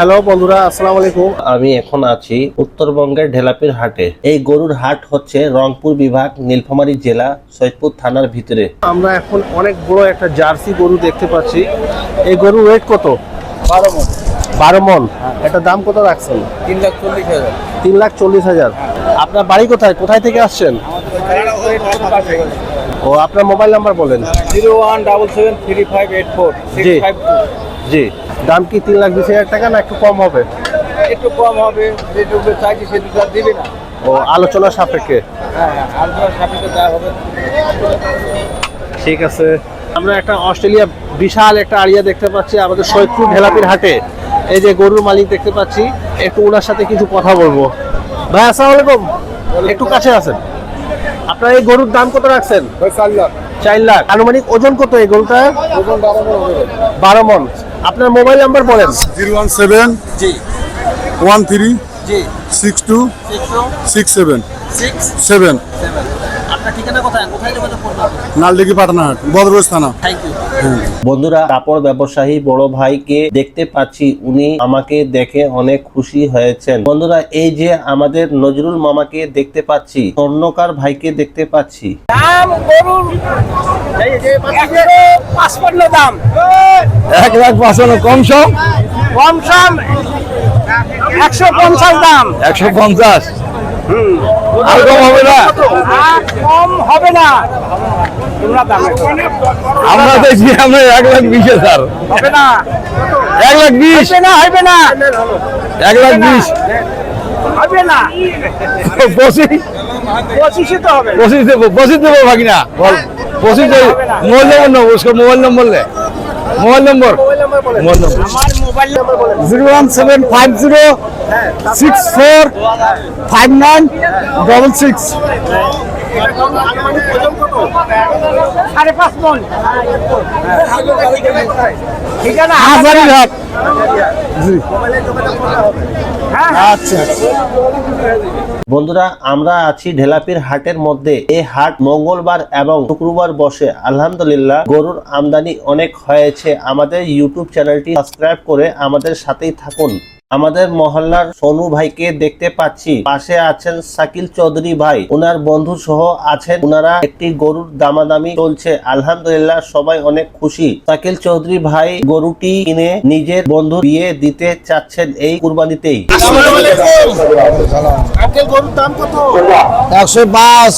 Hello বন্ধুরা আসসালামু আলাইকুম। আমি এখন আছি উত্তরবঙ্গের ঢেলাপির হাটে। এই গরুর হাট হচ্ছে রংপুর বিভাগ নীলফামারী জেলা সৈয়দপুর থানার ভিতরে। আমরা এখন অনেক বড় একটা জার্সি গরু দেখতে পাচ্ছি। এই গরুর ওয়েট কত? বারো মন। বারো মন। এটা দাম কত রাখছেন? তিন লাখ চল্লিশ হাজার। তিন লাখ চল্লিশ হাজার। আপনার বাড়ি কোথায়? কোথায় থেকে আসছেন? ও আপনার মোবাইল নাম্বার বলেন। Zero one double seven three five eight four জি। জি। দাম কি তিন লাখ বিশ হাজার টাকা না একটু কম হবে? একটু কম হবে যেটুকু চাইছি সেটুকু আর দিবে না। ও আলোচনা সাপেক্ষে। হ্যাঁ হ্যাঁ সাপেক্ষে দেওয়া হবে। ঠিক আছে। আমরা একটা অস্ট্রেলিয়া বিশাল একটা আড়িয়া দেখতে পাচ্ছি আমাদের সৈয়দপুর ঢেলাপির হাটে। এই যে গরুর মালিক দেখতে পাচ্ছি একটু ওনার সাথে কিছু কথা বলব। ভাই আসসালামু আলাইকুম। একটু কাছে আছেন? আপনার এই গরুর দাম কত রাখছেন? চার লাখ। চার লাখ। আনুমানিক ওজন কত এই গরুটা ওজন বারো বারো মন। আপনার মোবাইল নাম্বার বলেন। জিরো ওয়ান সেভেন জি। ওয়ান থ্রি জি। Six two six seven. Six seven. আপনার ঠিকানা কোথায়? কোথায় যোগাযোগ করব নালডিগি পাটনাহাট বদরগঞ্জ থানা। থ্যাংক ইউ বন্ধুরা কাপড় ব্যবসায়ী বড় ভাইকে দেখতে পাচ্ছি। উনি আমাকে দেখে অনেক খুশি হয়েছেন। বন্ধুরা এই যে আমাদের নজরুল মামাকে দেখতে পাচ্ছি স্বর্ণকার ভাইকে দেখতে পাচ্ছি। দাম গরুর পাঁচপান্ন দাম। এক লাখ পাঁচান্ন কম সম? কম সম একশো পঞ্চাশ দাম। একশো পঞ্চাশ? আর কম হবে না? কম হবে না। তোমরা দাম আমরা চাইছি আমরা এক লাখ বিশ হাজার। এক লাখ বিশ। না হবে না। এক লাখ বিশ। দেবো পঁচিশ দেবো ভাগিনা। বল। পঁচিশ মোবাইল নম্বর নেব মোবাইল নম্বর লে। Mobile number. Zero one seven five zero six four five nine double six. সাড়ে পাঁচ মন। জি। হ্যাঁ আচ্ছা বন্ধুরা আমরা আছি ঢেলাপির হাটের মধ্যে। এই হাট মঙ্গলবার এবং শুক্রবার বসে। আলহামদুলিল্লাহ গরুর আমদানি অনেক হয়েছে। আমাদের ইউটিউব চ্যানেলটি সাবস্ক্রাইব করে আমাদের সাথেই থাকুন। আমাদের মহল্লার সোনু ভাইকে দেখতে পাচ্ছি। পাশে আছেন শাকিল চৌধুরী ভাই। ওনার বন্ধু সহ আছেন। ওনারা একটি গরুর দামাদামি চলছে। আলহামদুলিল্লাহ সবাই অনেক খুশি। শাকিল চৌধুরী ভাই গরুটি কিনে নিজের বন্ধু বিয়ে দিতে চাচ্ছেন এই কুরবানিতেই। গরুর দাম কত? একশো পাঁচ।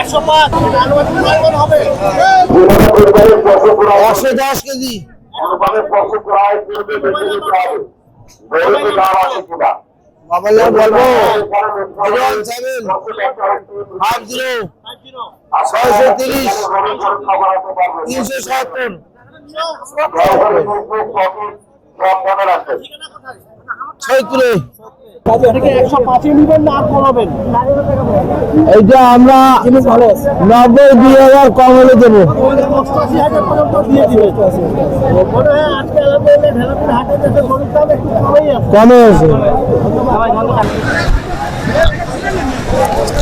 একশো পাঁচ। আনুমানিক কয় মণ হবে একশো দশ কেজি মোবাইল বলব zero one seven five zero ছয়শো তিরিশ তিনশো সত্তর আর এইটা আমরা নব্বই দুই হাজার কম হলে দেবো। মনে হয় কমে আছে।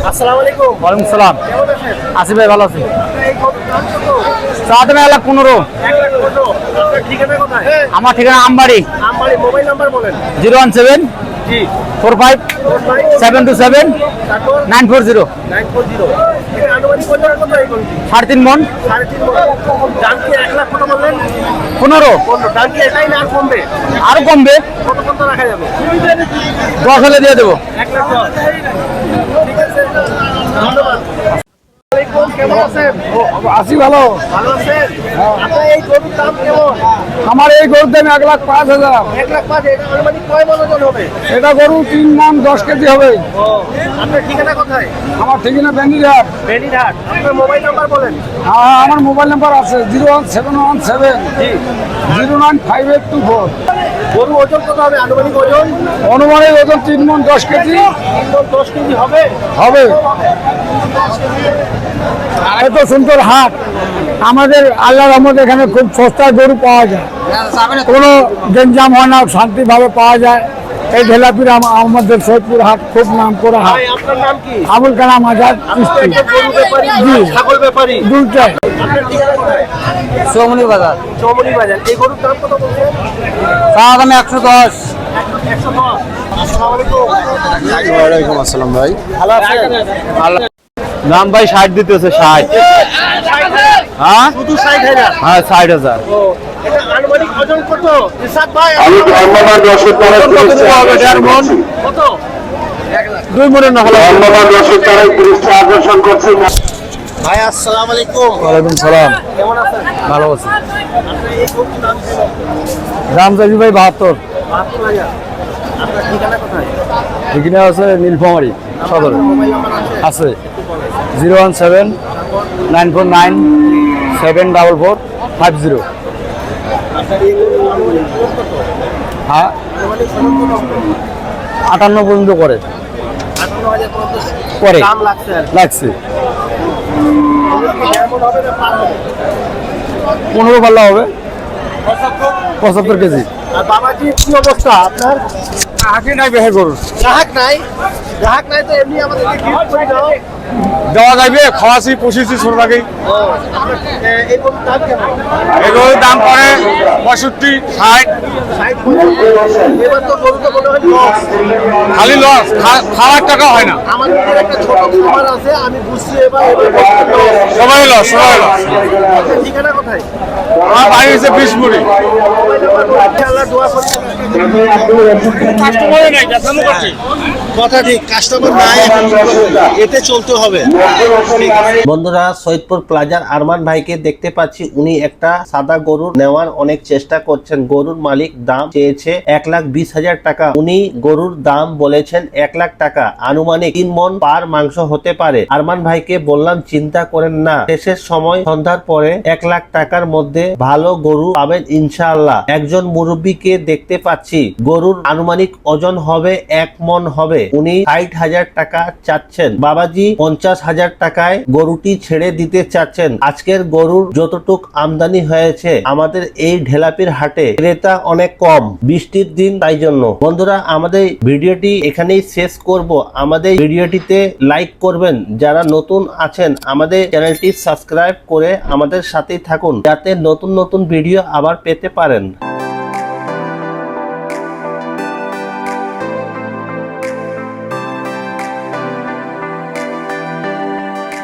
আসসালামু আলাইকুম। ওয়ালাইকুম সালাম। কেমন আসি ভাই ভালো আছি আপনার এই গরুর দাম কত চার এক পনেরো। আমার ঠিকানা Ambari. Zero one seven four five seven two seven nine four zero. সাড়ে তিন মন। পনেরো। আর কমবে। দশ হলে দিয়ে দেবো এক লাখ দশ। ঠিক আছে ধন্যবাদ আসসালামাইকুম, কেমন আছেন? আশি ভালো। ভালো আছেন? আপনার এই গরুর দাম কেমন? আমার এই গরুর দাম এক লাখ পাঁচ হাজার। এক লাখ পাঁচ এটা আনুমানিক কয় হবে? এটা গরু তিন মন দশ কেজি হবে। আপনার ঠিকানা কোথায়? আমার ঠিকানা বেনিরহাট। আপনার মোবাইল নাম্বার বলেন। আমার মোবাইল নাম্বার আছে zero one seven one seven. Zero nine five eight two four. গরু ওজন কত হবে? আনুমানিক ওজন? অনুমানিক ওজন তিন মন দশ কেজি। তিন দশ কেজি হবে? হবে। এত সুন্দর হাট। আমাদের আল্লাহ রহমত এখানে খুব সস্তায় গরু পাওয়া যায়। কোনো গেঞ্জাম হয় না শান্তিভাবে পাওয়া যায়। এই ঢেলাপির আম- আমাদের সৈয়দপুর হাট খুব নাম করা হাট। ভাই আপনার নাম কি? আবুল কালাম আজাদ দুইটাই। আপনার ঠিকানা কোথায় সৌমনি বাজার। চৌমনি বাজার। এই গরুর দাম কত বলছেন? দাম একশো দশ। একশো দশ। আসসালামু আসসালাম ভাই। ভালো আছেন? দাম ভাই ষাট দিতেছে ষাট। হ্যাঁ? শুধু ষাট হাজার। হ্যাঁ ষাট হাজার। দুই মনে না হলো ধন্যবাদ রসদ তারা পুরস্কার আকর্ষণ করছি। ভাই আসসালামু আলাইকুম। ওয়ালাইকুম সালাম। কেমন আছেন? ভালো আছি। আপনার এই দাম চাইছি ভাই বাহাত্তর। ঠিকানা আছে নীলফামারি সদরে। আছে। Zero one seven nine four nine seven double four five zero. হ্যাঁ। আটান্ন পর্যন্ত করে। করে। লাগছে। পনেরো পাল্লা হবে। পঁচাত্তর? কেজি। আর কি অবস্থা আপনার? আগে নাই বেহে গরু গ্রাহক নাই? গ্রাহক নাই তো এমনি দাও। দেওয়া যাবে খাওয়াছি পুষিছি ছোট থাকেই ও, আপনার, এ, এই গরুর দাম কেমন? এগুলোর দাম পড়ে পঁয়ষট্টি ষাট। খালি লস খাওয়ার টাকা হয় না। সবাই লস সবাই লস আমার বাড়ি হচ্ছে বিশমুড়ি। মোবাইল বন্ধুরা, সৈয়দপুর প্লাজার আরমান ভাইকে দেখতে পাচ্ছি। উনি একটা সাদা গরুর নেওয়ার অনেক চেষ্টা করছেন। গরুর মালিক দাম চেয়েছে এক লাখ বিশ হাজার টাকা। উনি গরুর দাম বলেছেন এক লাখ টাকা। আনুমানিক তিন মন পার মাংস হতে পারে। আরমান ভাইকে বললাম, চিন্তা করেন না। শেষের সময় সন্ধ্যার পরে এক লাখ টাকার মধ্যে ভালো গরু পাবেন ইনশাআল্লাহ। একজন মুরব্বীকে দেখতে পাচ্ছি। গরুর আনুমানিক ওজন হবে এক মন হবে। উনি ষাট হাজার টাকা চাচ্ছেন। বাবাজি পঞ্চাশ হাজার টাকায় গরুটি ছেড়ে দিতে চাচ্ছেন। আজকের গরুর যতটুক আমদানি হয়েছে, আমাদের এই ঢেলাপির হাটে ক্রেতা অনেক কম। বৃষ্টির দিন তাই জন্য। বন্ধুরা, আমাদের ভিডিওটি এখানেই শেষ করব। আমাদের ভিডিওটিতে লাইক করবেন। যারা নতুন আছেন, আমাদের চ্যানেলটি সাবস্ক্রাইব করে আমাদের সাথেই থাকুন। যাতে নতুন নতুন ভিডিও আবার পেতে পারেন। Thank you.